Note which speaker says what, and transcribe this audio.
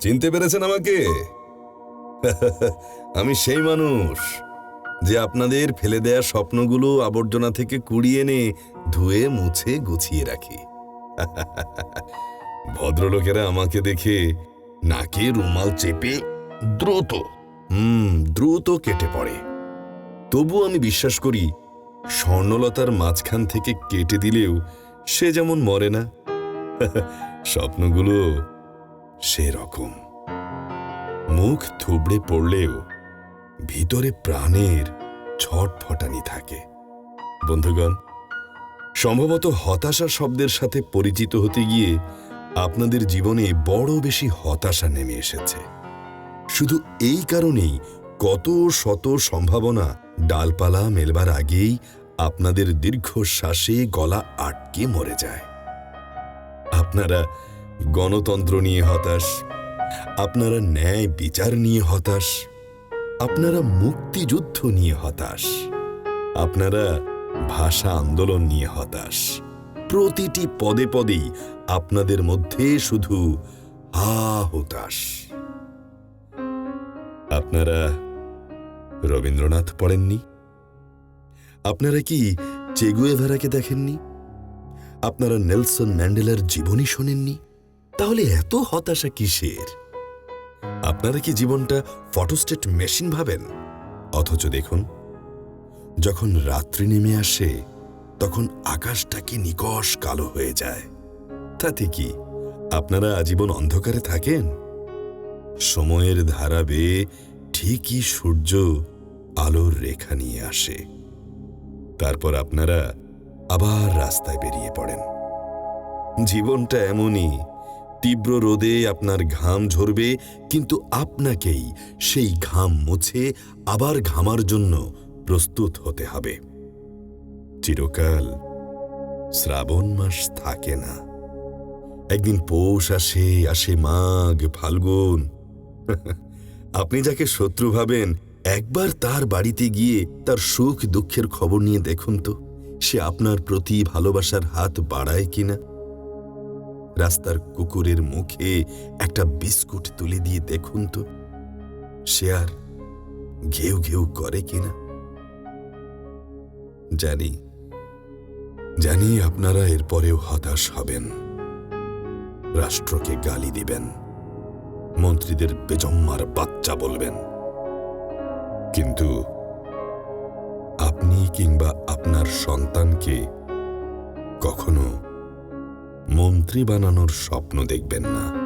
Speaker 1: চিনতে পেরেছেন আমাকে? আমি সেই মানুষ যে আপনাদের ফেলে দেয়া স্বপ্নগুলো আবর্জনা থেকে কুড়িয়ে এনে ধুয়ে, মুছে, গুছিয়ে রাখি। ভদ্রলোকেরা আমাকে দেখে নাকে রুমাল চেপে দ্রুত, হুম, দ্রুত কেটে পড়ে। তবু আমি বিশ্বাস করি, স্বর্ণলতার মাঝখান থেকে কেটে দিলেও সে যেমন মরে না। স্বপ্নগুলো সেরকম। মুখ থুবড়ে পড়লেও ভিতরে প্রাণের ছটফটানি থাকে। বন্ধুগণ, সম্ভবত হতাশা শব্দের সাথে পরিচিত হতে গিয়ে আপনাদের জীবনে বড় বেশি হতাশা নেমে এসেছে। শুধু এই কারণেই কত শত সম্ভাবনা ডালপালা মেলবার আগেই আপনাদের দীর্ঘশ্বাসে গলা আটকে মরে যায়। আপনারা গণতন্ত্র নিয়ে হতাশ, আপনারা ন্যায় বিচার নিয়ে হতাশ, আপনারা মুক্তিযুদ্ধ নিয়ে হতাশ, আপনারা ভাষা আন্দোলন নিয়ে হতাশ। প্রতিটি পদে পদেই আপনাদের মধ্যে শুধু হা হতাশ। আপনারা রবীন্দ্রনাথ পড়েননি? আপনারা কি চেগুয়েভারাকে দেখেননি? আপনারা নেলসন ম্যান্ডেলার জীবনী শোনেননি? তাহলে এত হতাশা কিসের? আপনারা কি জীবনটা ফটোস্টেট মেশিন ভাবেন? অথচ দেখুন, যখন রাত্রি নেমে আসে, তখন আকাশটা কি নিকশ কালো হয়ে যায়। তাতে কি আপনারা আজীবন অন্ধকারে থাকেন? সময়ের ধারা বেয়ে ঠিকই সূর্য আলোর রেখা নিয়ে আসে। তারপর আপনারা আবার রাস্তায় বেরিয়ে পড়েন। জীবনটা এমনই, তীব্র রোদে আপনার ঘাম ঝরবে, কিন্তু আপনাকেই সেই ঘাম মুছে আবার ঘামার জন্য প্রস্তুত হতে হবে। চিরকাল শ্রাবণ মাস থাকে না। একদিন পৌষ আসে আসে মাঘ, ফাল্গুন। আপনি যাকে শত্রু ভাবেন একবার তার বাড়িতে গিয়ে তার সুখ দুঃখের খবর নিয়ে দেখুন তো, সে আপনার প্রতি ভালোবাসার হাত বাড়ায় কিনা। রাস্তার কুকুরের মুখে একটা বিস্কুট তুলে দিয়ে দেখুন তো, সে আর ঘেউ ঘেউ করে কিনা। জানি জানি আপনারা এরপরেও হতাশ হবেন। রাষ্ট্রকে গালি দিবেন, মন্ত্রীদের বেজম্মার বাচ্চা বলবেন। কিন্তু আপনি কিংবা আপনার সন্তানকে কখনো মন্ত্রী বানানোর স্বপ্ন দেখবেন না।